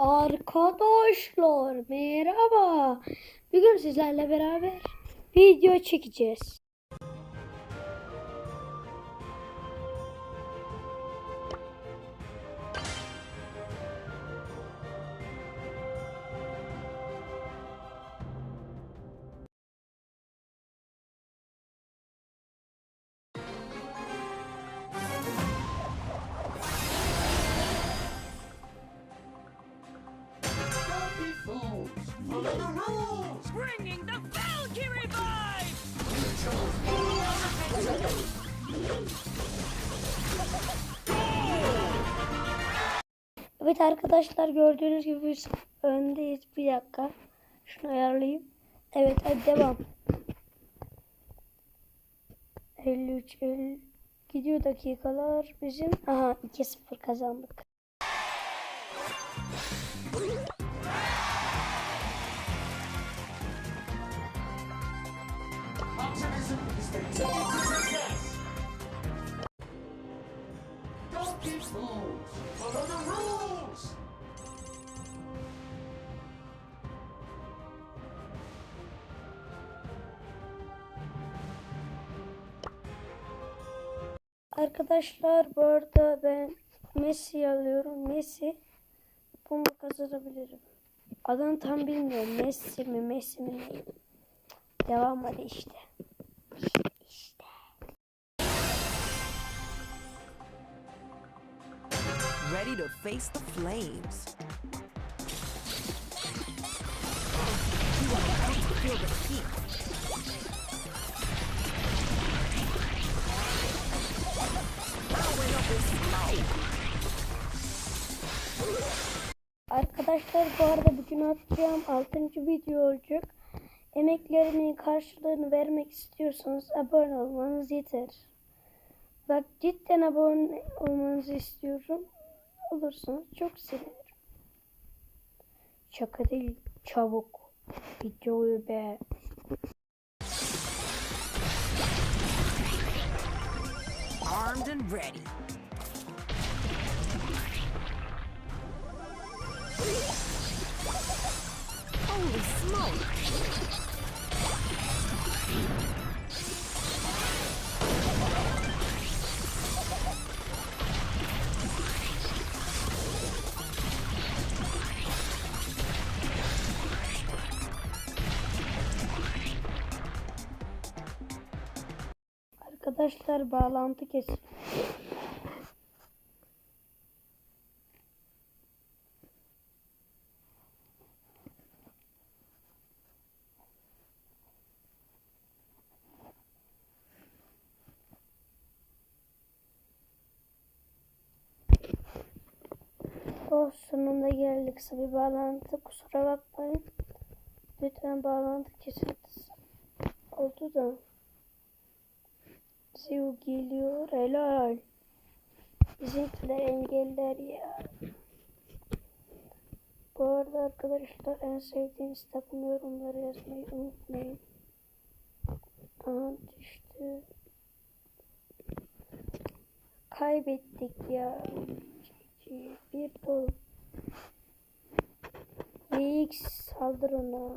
Arkadaşlar merhaba. Bugün sizlerle beraber video çekeceğiz. Evet arkadaşlar gördüğünüz gibi biz öndeyiz. Bir dakika. Şunu ayarlayayım. Evet hadi devam. 53 50 gidiyor dakikalar bizim. Aha 2-0 kazandık. Don't be fools. Follow the rules. Arkadaşlar bu arada ben Messi alıyorum. Messi bunu kazanabilirim. Adını tam bilmiyorum. Messi mi Messi mi ne? Devam hadi işte. İşte. Ready to face the flames. Feel the heat. Arkadaşlar bu arada bugün atacağım 6. video olacak. Emeklerimin karşılığını vermek istiyorsanız abone olmanız yeter. Bak cidden abone olmanızı istiyorum. Olursanız çok sevinirim. Şaka değil çabuk. Videoyu be. Armed and ready. Holy smoke! Arkadaşlar bağlantı kesin. Oh sonunda geldik. Kısa bir bağlantı. Kusura bakmayın. Lütfen bağlantı kesintisi oldu da. Ziu geliyor. Helal. Bizimkiler engeller ya. Bu arada arkadaşlar en sevdiğiniz takım yorumları yazmayı unutmayın. Aha düştü. Kaybettik ya. Bir dolu. YX saldır ona.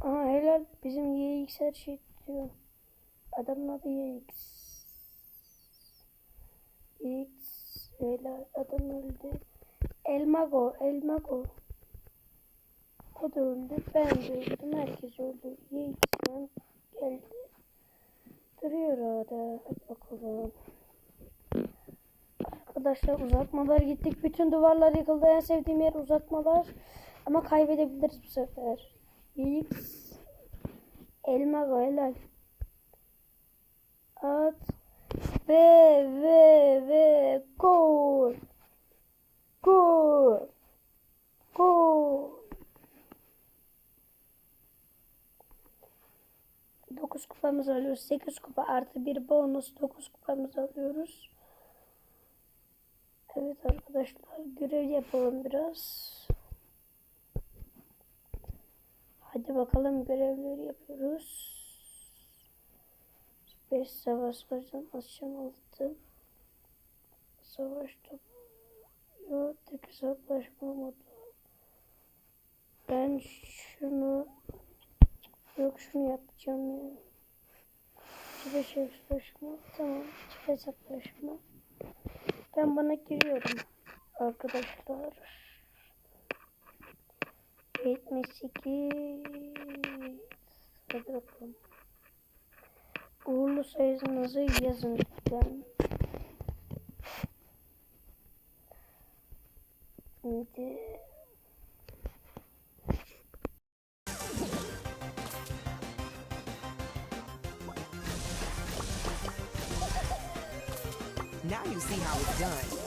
Aha helal bizim YX her şey tutuyor. Adamın adı YX. YX helal adam öldü. Elmago Elmago. O da öldü. Ben de öldüm. Herkes öldü. YX geldi. Duruyor orada. Bakalım. Arkadaşlar uzatmalar gittik. Bütün duvarlar yıkıldı. En sevdiğim yer uzatmalar. Ama kaybedebiliriz bu sefer. X Elma helal. At. Ve ve ve gol. Gol. Gol. 9 kupamız alıyoruz. 8 kupa artı bir bonus 9 kupamız alıyoruz. Evet arkadaşlar görev yapalım biraz. Hadi bakalım görevleri yapıyoruz. 5 savaş başlamasyon altı. Savaş topu. hesaplaşma modu. Ben şunu yok şunu yapacağım ya. Çift hesaplaşma. Tamam. Çift hesaplaşma. Ben bana giriyorum. Arkadaşlar. 78 Hadi bakalım. Uğurlu sayınızı yazın lütfen. Şimdi you see how it's done.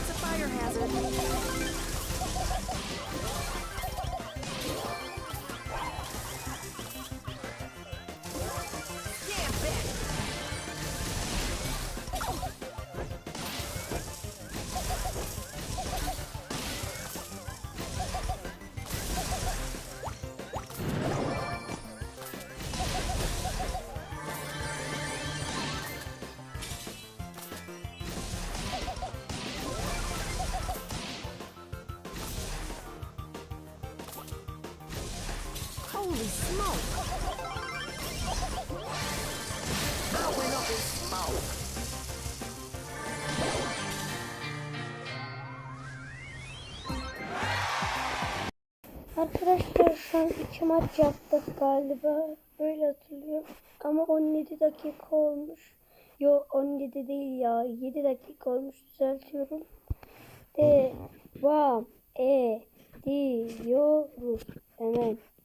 That's a fire hazard. Holy smoke! Went up in smoke. Arkadaşlar şu an iki maç yaptık galiba. Böyle hatırlıyorum. Ama 17 dakika olmuş. Yo 17 değil ya. 7 dakika olmuş. Düzeltiyorum. Devam ediyoruz. Hemen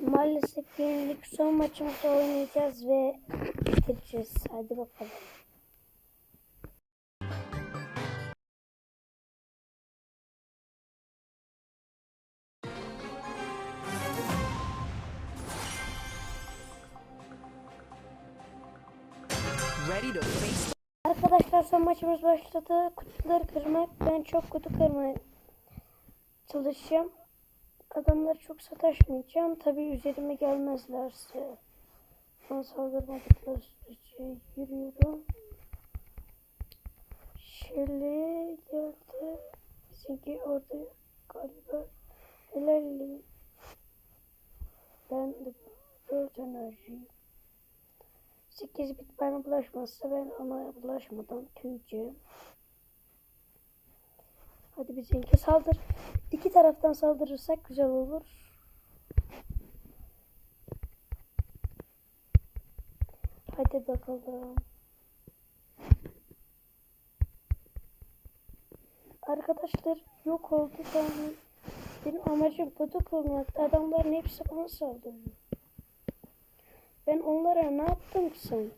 Maalesef yenilik son maçımızda oynayacağız ve bitireceğiz. Hadi bakalım. Ready to face Arkadaşlar maçımız başladı. Kutuları kırmak. Ben çok kutu kırmaya çalışacağım. Adamlar çok sataşmayacağım. Tabi üzerime gelmezlerse. Ben saldırmadıkları sürece yürüyorum. Şöyle geldi. Bizimki orada galiba helalli. Ben de 4 enerji. 8 bit bana bulaşmazsa ben ona bulaşmadan tüyeceğim. Hadi bizimki saldır. İki taraftan saldırırsak güzel olur. Hadi bakalım. Arkadaşlar yok oldu tamam. Benim amacım kutu kurmak. Adamların hepsi bana saldırıyor. Ben onlara ne yaptım ki sanki?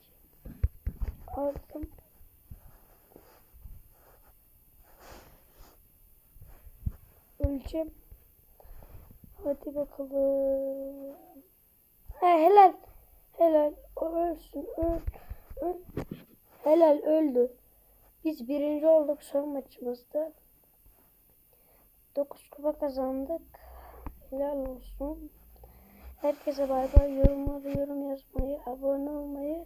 Aldım. Öleceğim. Hadi bakalım. Ha, helal. Helal. O ölsün. Öl. Öl. Helal öldü. Biz birinci olduk son maçımızda. 9 kupa kazandık. Helal olsun. Herkese bay bay. Yorumları yorum yazmayı, abone olmayı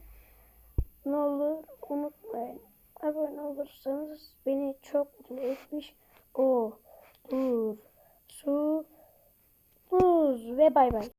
ne olur unutmayın. Abone olursanız beni çok mutlu etmiş olur. Su, buz ve bay bay.